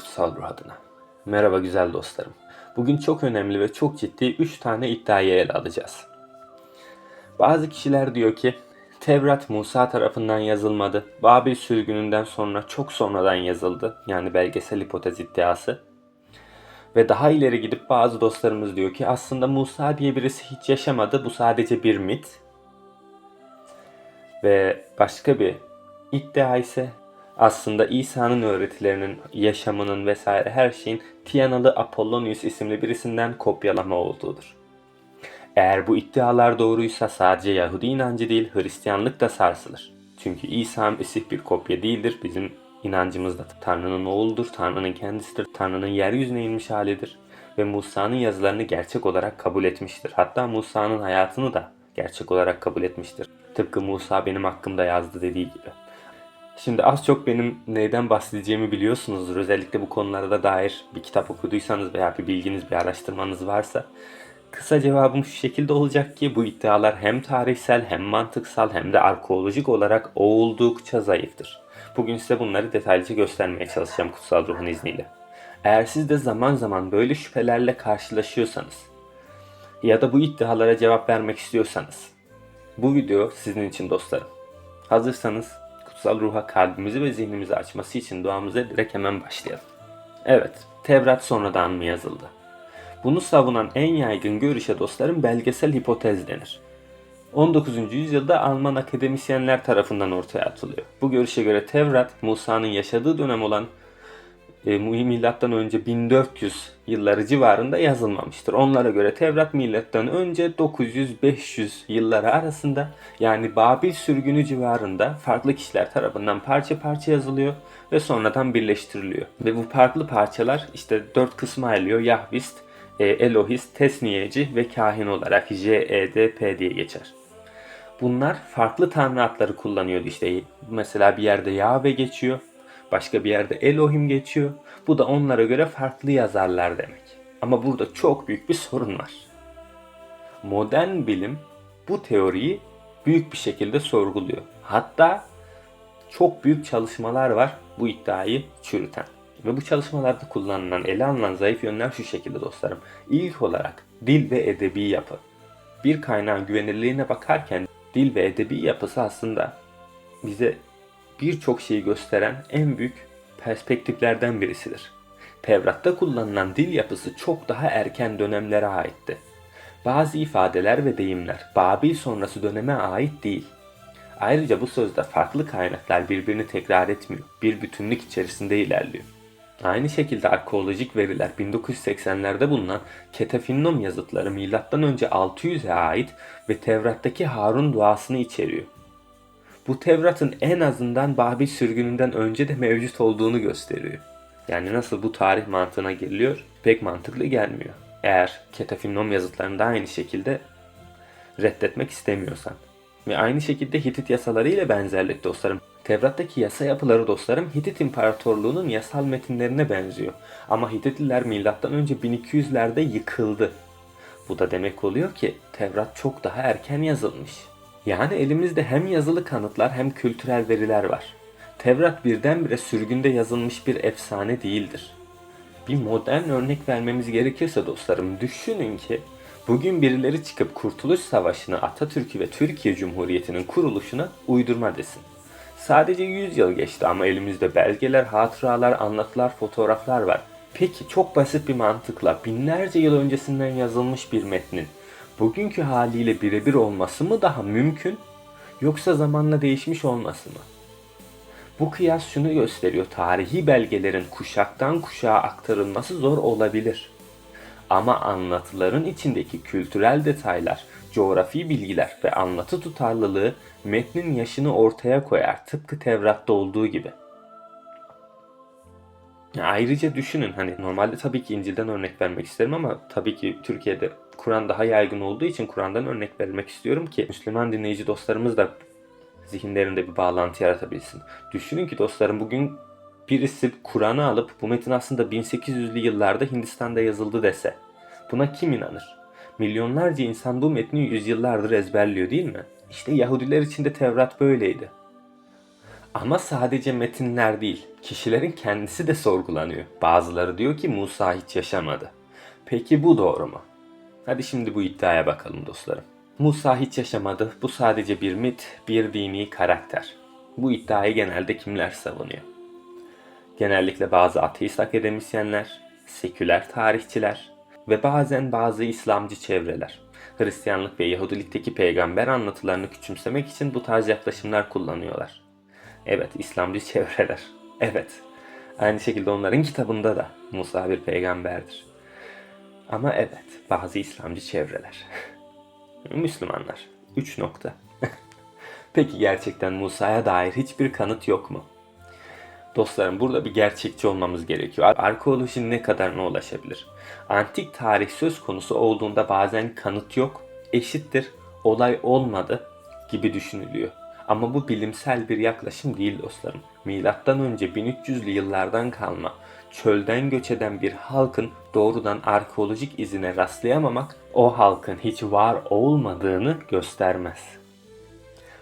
Kutsal ruh adına. Merhaba güzel dostlarım. Bugün çok önemli ve çok ciddi 3 tane iddiayı ele alacağız. Bazı kişiler diyor ki Tevrat Musa tarafından yazılmadı. Babil sürgününden sonra çok sonradan yazıldı. Yani belgesel hipotez iddiası. Ve daha ileri gidip bazı dostlarımız diyor ki aslında Musa diye birisi hiç yaşamadı. Bu sadece bir mit. Ve başka bir iddia ise aslında İsa'nın öğretilerinin, yaşamının vesaire her şeyin Tianalı Apollonius isimli birisinden kopyalama olduğudur. Eğer bu iddialar doğruysa sadece Yahudi inancı değil Hristiyanlık da sarsılır. Çünkü İsa Mesih bir kopya değildir. Bizim inancımız da Tanrı'nın oğludur, Tanrı'nın kendisidir, Tanrı'nın yeryüzüne inmiş halidir. Ve Musa'nın yazılarını gerçek olarak kabul etmiştir. Hatta Musa'nın hayatını da gerçek olarak kabul etmiştir. Tıpkı Musa benim hakkımda yazdı dediği gibi. Şimdi az çok benim neyden bahsedeceğimi biliyorsunuzdur. Özellikle bu konularda dair bir kitap okuduysanız veya bir bilginiz, bir araştırmanız varsa. Kısa cevabım şu şekilde olacak ki bu iddialar hem tarihsel hem mantıksal hem de arkeolojik olarak oldukça zayıftır. Bugün size bunları detaylıca göstermeye çalışacağım kutsal ruhun izniyle. Eğer siz de zaman zaman böyle şüphelerle karşılaşıyorsanız ya da bu iddialara cevap vermek istiyorsanız bu video sizin için dostlarım. Hazırsanız kutsal ruha kalbimizi ve zihnimizi açması için duamıza direkt hemen başlayalım. Evet, Tevrat sonradan mı yazıldı? Bunu savunan en yaygın görüşe dostlarım belgesel hipotez denir. 19. yüzyılda Alman akademisyenler tarafından ortaya atılıyor. Bu görüşe göre Tevrat, Musa'nın yaşadığı dönem olan e, milattan önce 1400 yılları civarında yazılmamıştır. Onlara göre Tevrat milattan önce 900-500 yılları arasında yani Babil sürgünü civarında farklı kişiler tarafından parça parça yazılıyor ve sonradan birleştiriliyor. Ve bu farklı parçalar işte dört kısma ayrılıyor. Yahvist, e, Elohist, Tesniyeci ve kahin olarak J-E-D-P diye geçer. Bunlar farklı tanrı adları kullanıyordu işte. Mesela bir yerde Yahve geçiyor, başka bir yerde Elohim geçiyor. Bu da onlara göre farklı yazarlar demek. Ama burada çok büyük bir sorun var. Modern bilim bu teoriyi büyük bir şekilde sorguluyor. Hatta çok büyük çalışmalar var bu iddiayı çürüten. Ve bu çalışmalarda kullanılan, ele alınan zayıf yönler şu şekilde dostlarım. İlk olarak dil ve edebi yapı. Bir kaynağın güvenilirliğine bakarken dil ve edebi yapısı aslında bize birçok şeyi gösteren en büyük perspektiflerden birisidir. Tevrat'ta kullanılan dil yapısı çok daha erken dönemlere aitti. Bazı ifadeler ve deyimler Babil sonrası döneme ait değil. Ayrıca bu sözde farklı kaynaklar birbirini tekrar etmiyor. Bir bütünlük içerisinde ilerliyor. Aynı şekilde arkeolojik veriler 1980'lerde bulunan Ketefinnom yazıtları M.Ö. 600'e ait ve Tevrat'taki Harun duasını içeriyor. Bu Tevrat'ın en azından Babil sürgününden önce de mevcut olduğunu gösteriyor. Yani nasıl bu tarih mantığına geliyor pek mantıklı gelmiyor. Eğer Ketefinnom yazıtlarını da aynı şekilde reddetmek istemiyorsan. Ve aynı şekilde Hitit yasaları ile benzerlik dostlarım. Tevrat'taki yasa yapıları dostlarım Hitit İmparatorluğu'nun yasal metinlerine benziyor. Ama Hititliler milattan önce 1200'lerde yıkıldı. Bu da demek oluyor ki Tevrat çok daha erken yazılmış. Yani elimizde hem yazılı kanıtlar hem kültürel veriler var. Tevrat birdenbire sürgünde yazılmış bir efsane değildir. Bir modern örnek vermemiz gerekirse dostlarım düşünün ki bugün birileri çıkıp Kurtuluş Savaşı'nı Atatürk'ü ve Türkiye Cumhuriyeti'nin kuruluşuna uydurma desin. Sadece 100 yıl geçti ama elimizde belgeler, hatıralar, anlatılar, fotoğraflar var. Peki çok basit bir mantıkla binlerce yıl öncesinden yazılmış bir metnin bugünkü haliyle birebir olması mı daha mümkün yoksa zamanla değişmiş olması mı? Bu kıyas şunu gösteriyor. Tarihi belgelerin kuşaktan kuşağa aktarılması zor olabilir. Ama anlatıların içindeki kültürel detaylar, coğrafi bilgiler ve anlatı tutarlılığı metnin yaşını ortaya koyar tıpkı Tevrat'ta olduğu gibi. Ayrıca düşünün hani normalde tabii ki İncil'den örnek vermek isterim ama tabii ki Türkiye'de Kur'an daha yaygın olduğu için Kur'an'dan örnek vermek istiyorum ki Müslüman dinleyici dostlarımız da zihinlerinde bir bağlantı yaratabilsin. Düşünün ki dostlarım bugün birisi Kur'an'ı alıp bu metin aslında 1800'lü yıllarda Hindistan'da yazıldı dese buna kim inanır? Milyonlarca insan bu metni yüzyıllardır ezberliyor değil mi? İşte Yahudiler için de Tevrat böyleydi. Ama sadece metinler değil, kişilerin kendisi de sorgulanıyor. Bazıları diyor ki Musa hiç yaşamadı. Peki bu doğru mu? Hadi şimdi bu iddiaya bakalım dostlarım. Musa hiç yaşamadı. Bu sadece bir mit, bir dini karakter. Bu iddiayı genelde kimler savunuyor? Genellikle bazı ateist akademisyenler, seküler tarihçiler ve bazen bazı İslamcı çevreler. Hristiyanlık ve Yahudilikteki peygamber anlatılarını küçümsemek için bu tarz yaklaşımlar kullanıyorlar. Evet, İslamcı çevreler. Evet. Aynı şekilde onların kitabında da Musa bir peygamberdir. Ama evet, bazı İslamcı çevreler. Müslümanlar. 3 nokta. Peki gerçekten Musa'ya dair hiçbir kanıt yok mu? Dostlarım burada bir gerçekçi olmamız gerekiyor. Ar- Arkeoloji ne kadarına ulaşabilir? Antik tarih söz konusu olduğunda bazen kanıt yok, eşittir, olay olmadı gibi düşünülüyor. Ama bu bilimsel bir yaklaşım değil dostlarım. Milattan önce 1300'lü yıllardan kalma çölden göç eden bir halkın doğrudan arkeolojik izine rastlayamamak o halkın hiç var olmadığını göstermez.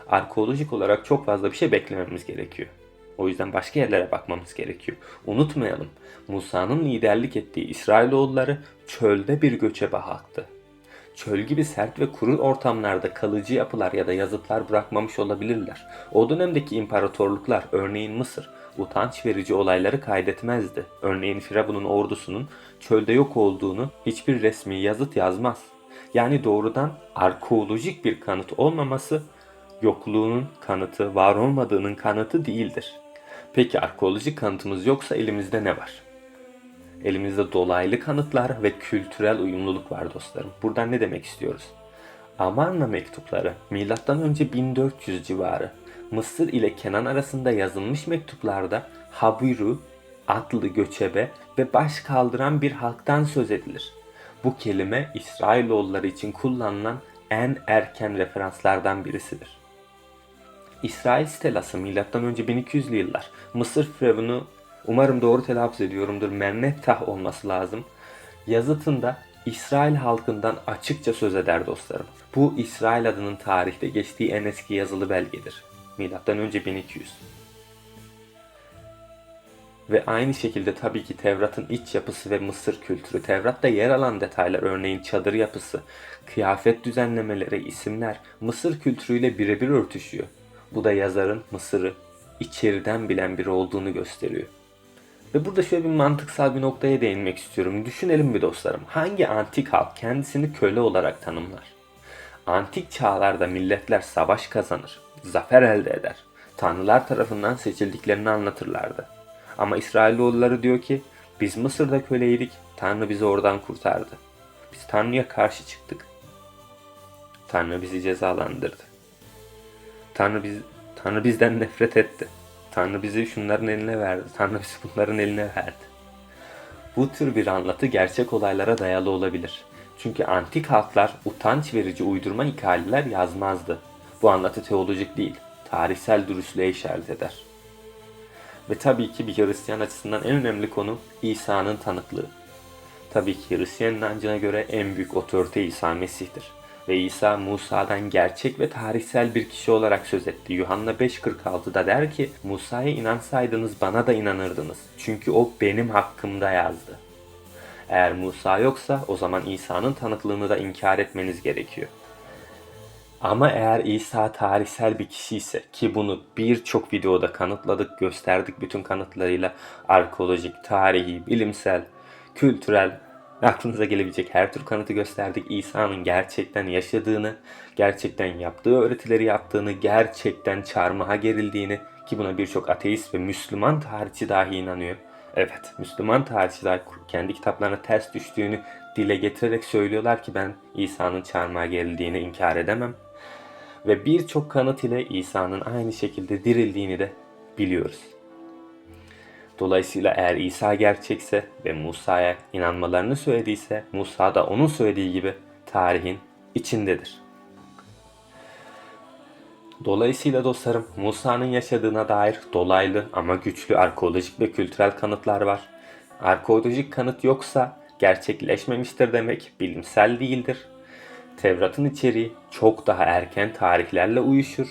Arkeolojik olarak çok fazla bir şey beklememiz gerekiyor. O yüzden başka yerlere bakmamız gerekiyor. Unutmayalım, Musa'nın liderlik ettiği İsrailoğulları çölde bir göçebe halktı. Çöl gibi sert ve kuru ortamlarda kalıcı yapılar ya da yazıtlar bırakmamış olabilirler. O dönemdeki imparatorluklar, örneğin Mısır, utanç verici olayları kaydetmezdi. Örneğin Firavun'un ordusunun çölde yok olduğunu hiçbir resmi yazıt yazmaz. Yani doğrudan arkeolojik bir kanıt olmaması yokluğunun kanıtı, var olmadığının kanıtı değildir. Peki arkeolojik kanıtımız yoksa elimizde ne var? Elimizde dolaylı kanıtlar ve kültürel uyumluluk var dostlarım. Buradan ne demek istiyoruz? Amarna mektupları önce 1400 civarı Mısır ile Kenan arasında yazılmış mektuplarda Habiru adlı göçebe ve baş kaldıran bir halktan söz edilir. Bu kelime İsrailoğulları için kullanılan en erken referanslardan birisidir. İsrail stelası önce 1200'lü yıllar. Mısır firavunu umarım doğru telaffuz ediyorumdur. Mernetah olması lazım. Yazıtında İsrail halkından açıkça söz eder dostlarım. Bu İsrail adının tarihte geçtiği en eski yazılı belgedir. Milattan önce 1200. Ve aynı şekilde tabii ki Tevrat'ın iç yapısı ve Mısır kültürü. Tevrat'ta yer alan detaylar örneğin çadır yapısı, kıyafet düzenlemeleri, isimler Mısır kültürüyle birebir örtüşüyor. Bu da yazarın Mısır'ı içeriden bilen biri olduğunu gösteriyor. Ve burada şöyle bir mantıksal bir noktaya değinmek istiyorum. Düşünelim bir dostlarım. Hangi antik halk kendisini köle olarak tanımlar? Antik çağlarda milletler savaş kazanır, zafer elde eder. Tanrılar tarafından seçildiklerini anlatırlardı. Ama İsrailoğulları diyor ki biz Mısır'da köleydik, Tanrı bizi oradan kurtardı. Biz Tanrı'ya karşı çıktık. Tanrı bizi cezalandırdı. Tanrı biz Tanrı bizden nefret etti. Tanrı bizi şunların eline verdi. Tanrı bizi bunların eline verdi. Bu tür bir anlatı gerçek olaylara dayalı olabilir. Çünkü antik halklar utanç verici uydurma hikayeler yazmazdı. Bu anlatı teolojik değil, tarihsel dürüstlüğe işaret eder. Ve tabii ki bir Hristiyan açısından en önemli konu İsa'nın tanıklığı. Tabii ki Hristiyan inancına göre en büyük otorite İsa Mesih'tir. Ve İsa Musa'dan gerçek ve tarihsel bir kişi olarak söz etti. Yuhanna 5.46'da der ki Musa'ya inansaydınız bana da inanırdınız. Çünkü o benim hakkımda yazdı. Eğer Musa yoksa o zaman İsa'nın tanıklığını da inkar etmeniz gerekiyor. Ama eğer İsa tarihsel bir kişi ise ki bunu birçok videoda kanıtladık, gösterdik bütün kanıtlarıyla arkeolojik, tarihi, bilimsel, kültürel, aklınıza gelebilecek her tür kanıtı gösterdik. İsa'nın gerçekten yaşadığını, gerçekten yaptığı öğretileri yaptığını, gerçekten çarmıha gerildiğini ki buna birçok ateist ve Müslüman tarihçi dahi inanıyor. Evet, Müslüman tarihçiler kendi kitaplarına ters düştüğünü dile getirerek söylüyorlar ki ben İsa'nın çarmıha gerildiğini inkar edemem. Ve birçok kanıt ile İsa'nın aynı şekilde dirildiğini de biliyoruz. Dolayısıyla eğer İsa gerçekse ve Musa'ya inanmalarını söylediyse Musa da onun söylediği gibi tarihin içindedir. Dolayısıyla dostlarım Musa'nın yaşadığına dair dolaylı ama güçlü arkeolojik ve kültürel kanıtlar var. Arkeolojik kanıt yoksa gerçekleşmemiştir demek bilimsel değildir. Tevrat'ın içeriği çok daha erken tarihlerle uyuşur.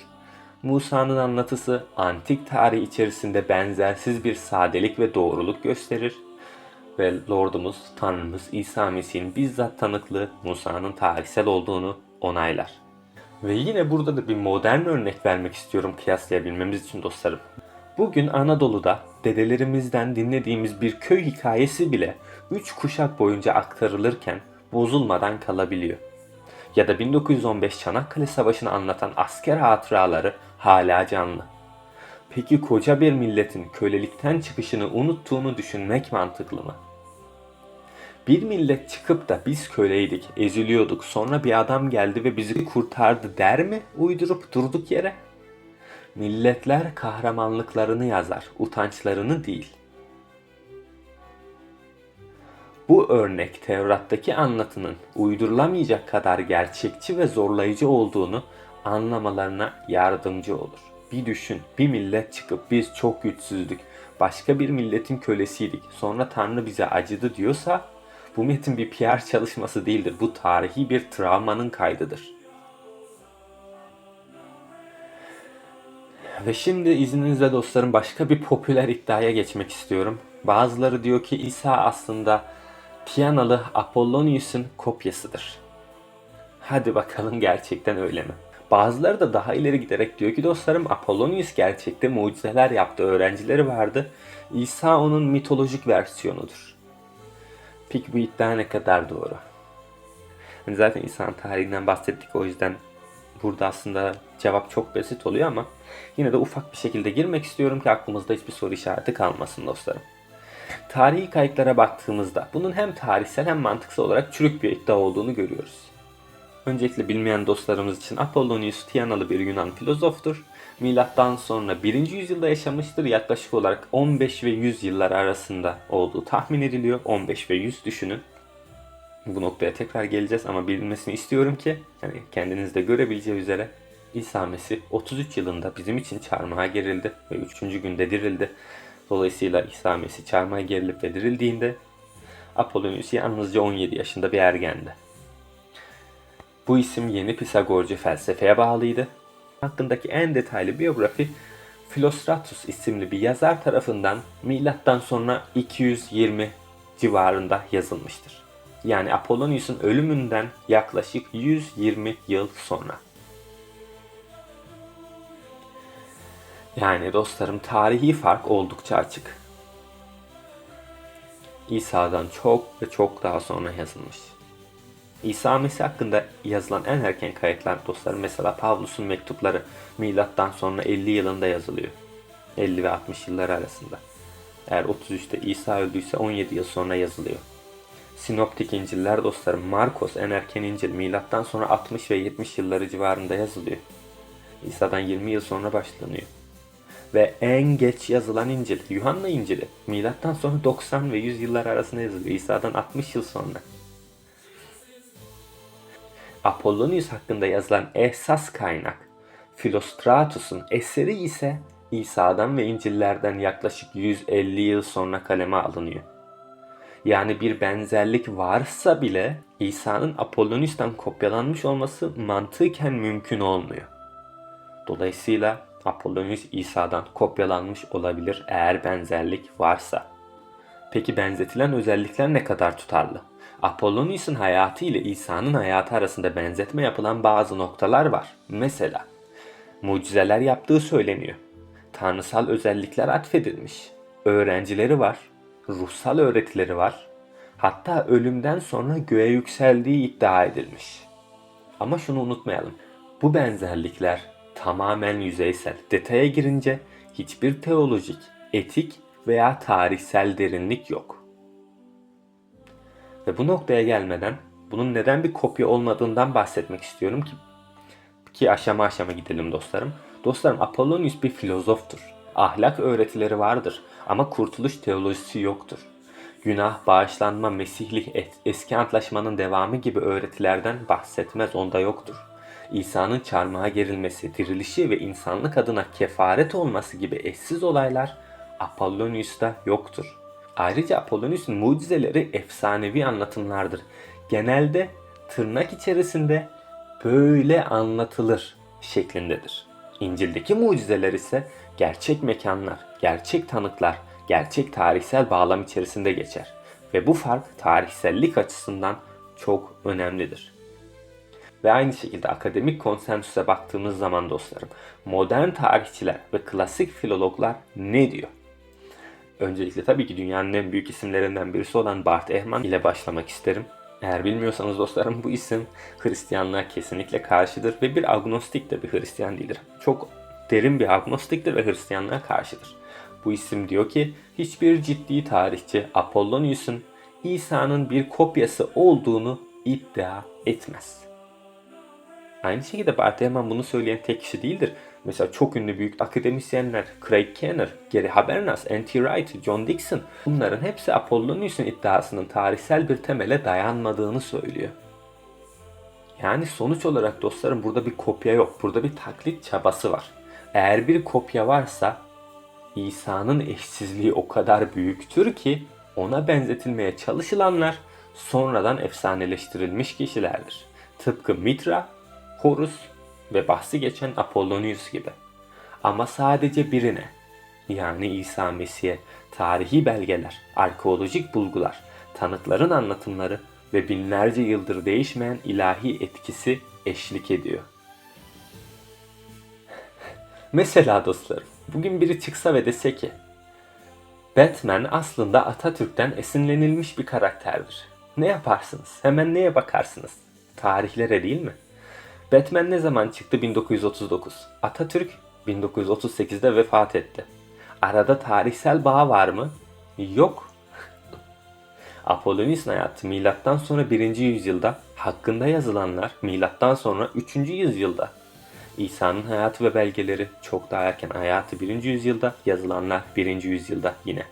Musa'nın anlatısı antik tarih içerisinde benzersiz bir sadelik ve doğruluk gösterir ve Lordumuz, Tanrımız İsa Mesih'in bizzat tanıklığı Musa'nın tarihsel olduğunu onaylar. Ve yine burada da bir modern örnek vermek istiyorum kıyaslayabilmemiz için dostlarım. Bugün Anadolu'da dedelerimizden dinlediğimiz bir köy hikayesi bile 3 kuşak boyunca aktarılırken bozulmadan kalabiliyor. Ya da 1915 Çanakkale Savaşı'nı anlatan asker hatıraları hala canlı. Peki koca bir milletin kölelikten çıkışını unuttuğunu düşünmek mantıklı mı? Bir millet çıkıp da biz köleydik, eziliyorduk, sonra bir adam geldi ve bizi kurtardı der mi uydurup durduk yere? Milletler kahramanlıklarını yazar, utançlarını değil. Bu örnek Tevrat'taki anlatının uydurulamayacak kadar gerçekçi ve zorlayıcı olduğunu anlamalarına yardımcı olur. Bir düşün, bir millet çıkıp biz çok güçsüzdük, başka bir milletin kölesiydik, sonra Tanrı bize acıdı diyorsa bu metin bir PR çalışması değildir. Bu tarihi bir travmanın kaydıdır. Ve şimdi izninizle dostlarım başka bir popüler iddiaya geçmek istiyorum. Bazıları diyor ki İsa aslında Tiyanalı Apollonius'un kopyasıdır. Hadi bakalım gerçekten öyle mi? Bazıları da daha ileri giderek diyor ki dostlarım Apollonius gerçekte mucizeler yaptı, öğrencileri vardı. İsa onun mitolojik versiyonudur. Peki bu iddia ne kadar doğru? Hani zaten İsa'nın tarihinden bahsettik o yüzden burada aslında cevap çok basit oluyor ama yine de ufak bir şekilde girmek istiyorum ki aklımızda hiçbir soru işareti kalmasın dostlarım. Tarihi kayıtlara baktığımızda bunun hem tarihsel hem mantıksal olarak çürük bir iddia olduğunu görüyoruz. Öncelikle bilmeyen dostlarımız için Apollonius Tiyanalı bir Yunan filozoftur. Milattan sonra 1. yüzyılda yaşamıştır. Yaklaşık olarak 15 ve 100 yıllar arasında olduğu tahmin ediliyor. 15 ve 100 düşünün. Bu noktaya tekrar geleceğiz ama bilinmesini istiyorum ki yani kendiniz de görebileceği üzere İsa Mesih 33 yılında bizim için çarmıha gerildi ve 3. günde dirildi. Dolayısıyla İsa Mesih çarmıha gerilip ve dirildiğinde Apollonius yalnızca 17 yaşında bir ergendi. Bu isim yeni Pisagorcu felsefeye bağlıydı. Hakkındaki en detaylı biyografi Philostratus isimli bir yazar tarafından milattan sonra 220 civarında yazılmıştır. Yani Apollonius'un ölümünden yaklaşık 120 yıl sonra. Yani dostlarım tarihi fark oldukça açık. İsa'dan çok ve çok daha sonra yazılmış. İsa Mesih hakkında yazılan en erken kayıtlar dostlarım mesela Pavlus'un mektupları milattan sonra 50 yılında yazılıyor. 50 ve 60 yıllar arasında. Eğer 33'te İsa öldüyse 17 yıl sonra yazılıyor. Sinoptik İncil'ler dostlarım Markos en erken İncil milattan sonra 60 ve 70 yılları civarında yazılıyor. İsa'dan 20 yıl sonra başlanıyor. Ve en geç yazılan İncil Yuhanna İncil'i milattan sonra 90 ve 100 yıllar arasında yazılıyor. İsa'dan 60 yıl sonra. Apollonius hakkında yazılan esas kaynak Philostratus'un eseri ise İsa'dan ve İncil'lerden yaklaşık 150 yıl sonra kaleme alınıyor. Yani bir benzerlik varsa bile İsa'nın Apollonius'tan kopyalanmış olması mantıken mümkün olmuyor. Dolayısıyla Apollonius İsa'dan kopyalanmış olabilir eğer benzerlik varsa. Peki benzetilen özellikler ne kadar tutarlı? Apollonius'un hayatı ile İsa'nın hayatı arasında benzetme yapılan bazı noktalar var. Mesela mucizeler yaptığı söyleniyor. Tanrısal özellikler atfedilmiş. Öğrencileri var. Ruhsal öğretileri var. Hatta ölümden sonra göğe yükseldiği iddia edilmiş. Ama şunu unutmayalım. Bu benzerlikler tamamen yüzeysel. Detaya girince hiçbir teolojik, etik veya tarihsel derinlik yok. Ve bu noktaya gelmeden bunun neden bir kopya olmadığından bahsetmek istiyorum ki ki aşama aşama gidelim dostlarım. Dostlarım Apollonius bir filozoftur. Ahlak öğretileri vardır ama kurtuluş teolojisi yoktur. Günah, bağışlanma, mesihlik, eski antlaşmanın devamı gibi öğretilerden bahsetmez onda yoktur. İsa'nın çarmıha gerilmesi, dirilişi ve insanlık adına kefaret olması gibi eşsiz olaylar Apollonius'ta yoktur. Ayrıca Apollonius'un mucizeleri efsanevi anlatımlardır. Genelde tırnak içerisinde böyle anlatılır şeklindedir. İncil'deki mucizeler ise gerçek mekanlar, gerçek tanıklar, gerçek tarihsel bağlam içerisinde geçer. Ve bu fark tarihsellik açısından çok önemlidir. Ve aynı şekilde akademik konsensüse baktığımız zaman dostlarım, modern tarihçiler ve klasik filologlar ne diyor? Öncelikle tabii ki dünyanın en büyük isimlerinden birisi olan Bart Ehrman ile başlamak isterim. Eğer bilmiyorsanız dostlarım bu isim Hristiyanlığa kesinlikle karşıdır ve bir agnostik de bir Hristiyan değildir. Çok derin bir agnostiktir ve Hristiyanlığa karşıdır. Bu isim diyor ki hiçbir ciddi tarihçi Apollonius'un İsa'nın bir kopyası olduğunu iddia etmez. Aynı şekilde Bart Ehrman bunu söyleyen tek kişi değildir. Mesela çok ünlü büyük akademisyenler Craig Kenner, Gary Habermas, N.T. Wright, John Dixon bunların hepsi Apollonius'un iddiasının tarihsel bir temele dayanmadığını söylüyor. Yani sonuç olarak dostlarım burada bir kopya yok. Burada bir taklit çabası var. Eğer bir kopya varsa İsa'nın eşsizliği o kadar büyüktür ki ona benzetilmeye çalışılanlar sonradan efsaneleştirilmiş kişilerdir. Tıpkı Mitra, Horus ve bahsi geçen Apollonius gibi. Ama sadece birine yani İsa Mesih'e tarihi belgeler, arkeolojik bulgular, tanıkların anlatımları ve binlerce yıldır değişmeyen ilahi etkisi eşlik ediyor. Mesela dostlarım, bugün biri çıksa ve dese ki Batman aslında Atatürk'ten esinlenilmiş bir karakterdir. Ne yaparsınız? Hemen neye bakarsınız? Tarihlere değil mi? Batman ne zaman çıktı? 1939. Atatürk 1938'de vefat etti. Arada tarihsel bağ var mı? Yok. Apollonius'un hayatı milattan sonra 1. yüzyılda, hakkında yazılanlar milattan sonra 3. yüzyılda. İsa'nın hayatı ve belgeleri çok daha erken hayatı 1. yüzyılda, yazılanlar 1. yüzyılda yine.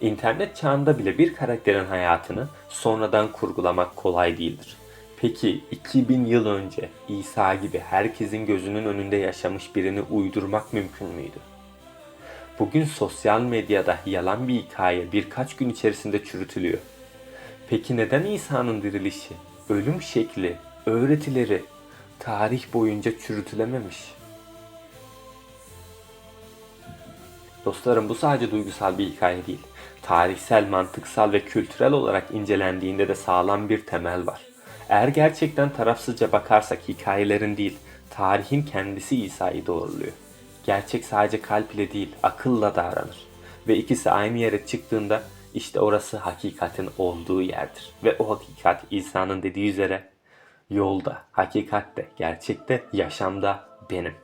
İnternet çağında bile bir karakterin hayatını sonradan kurgulamak kolay değildir. Peki 2000 yıl önce İsa gibi herkesin gözünün önünde yaşamış birini uydurmak mümkün müydü? Bugün sosyal medyada yalan bir hikaye birkaç gün içerisinde çürütülüyor. Peki neden İsa'nın dirilişi, ölüm şekli, öğretileri tarih boyunca çürütülememiş? Dostlarım bu sadece duygusal bir hikaye değil. Tarihsel, mantıksal ve kültürel olarak incelendiğinde de sağlam bir temel var. Eğer gerçekten tarafsızca bakarsak hikayelerin değil, tarihin kendisi İsa'yı doğruluyor. Gerçek sadece kalp ile değil, akılla davranır. Ve ikisi aynı yere çıktığında işte orası hakikatin olduğu yerdir. Ve o hakikat İsa'nın dediği üzere yolda, hakikatte, gerçekte, yaşamda benim.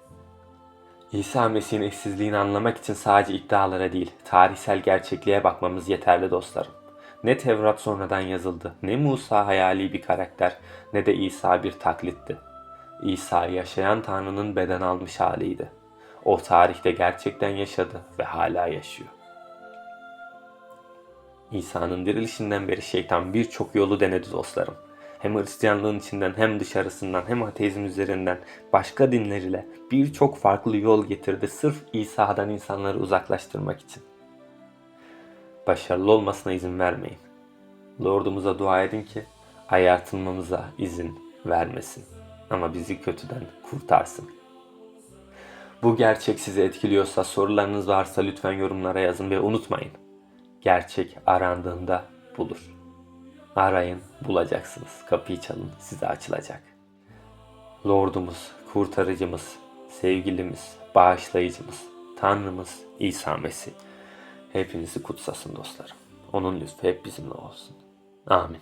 İsa Mesih'in eşsizliğini anlamak için sadece iddialara değil, tarihsel gerçekliğe bakmamız yeterli dostlarım. Ne Tevrat sonradan yazıldı, ne Musa hayali bir karakter, ne de İsa bir taklitti. İsa yaşayan Tanrı'nın beden almış haliydi. O tarihte gerçekten yaşadı ve hala yaşıyor. İsa'nın dirilişinden beri şeytan birçok yolu denedi dostlarım. Hem Hristiyanlığın içinden hem dışarısından hem ateizm üzerinden başka dinler ile birçok farklı yol getirdi sırf İsa'dan insanları uzaklaştırmak için. Başarılı olmasına izin vermeyin. Lordumuza dua edin ki ayartılmamıza izin vermesin. Ama bizi kötüden kurtarsın. Bu gerçek sizi etkiliyorsa sorularınız varsa lütfen yorumlara yazın ve unutmayın. Gerçek arandığında bulur. Arayın, bulacaksınız. Kapıyı çalın, size açılacak. Lordumuz, kurtarıcımız, sevgilimiz, bağışlayıcımız, Tanrımız İsa Mesih. Hepinizi kutsasın dostlarım. Onun lütfu hep bizimle olsun. Amin.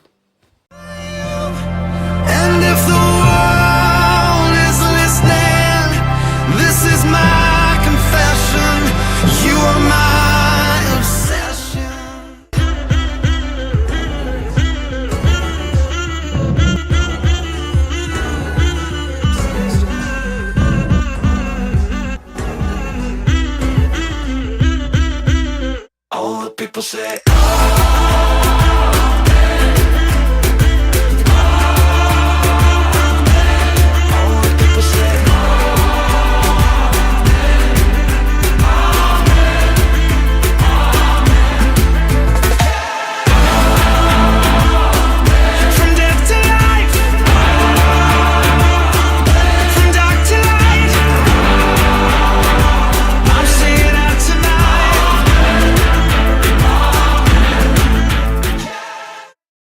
você.